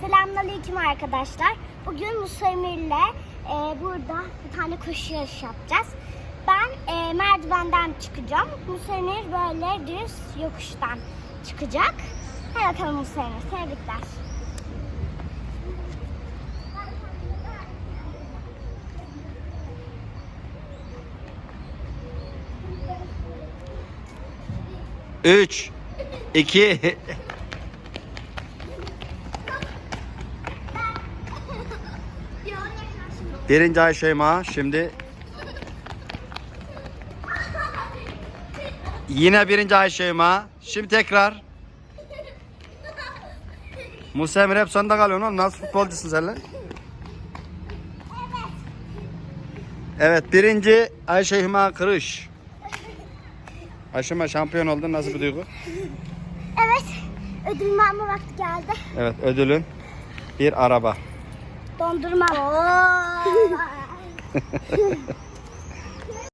Selamünaleyküm arkadaşlar. Bugün Musa Emir'le e, burada bir tane koşu yarışı yapacağız. Ben e, merdivenden çıkacağım. Musa Emir böyle düz yokuştan çıkacak. Hadi bakalım Musa Emir. Tebrikler. Üç, iki, birinci ay Şeyma. Şimdi yine birinci ay Şeyma. Şimdi tekrar. Musa Emre hep sonunda kalıyorsun oğlum. Nasıl futbolcusun sen lan? Evet birinci Ayşe Hüma Kırış. Ayşe şampiyon oldun. Nasıl bir duygu? Evet. Ödülümü alma vakti geldi. Evet ödülün bir araba. Dondurma.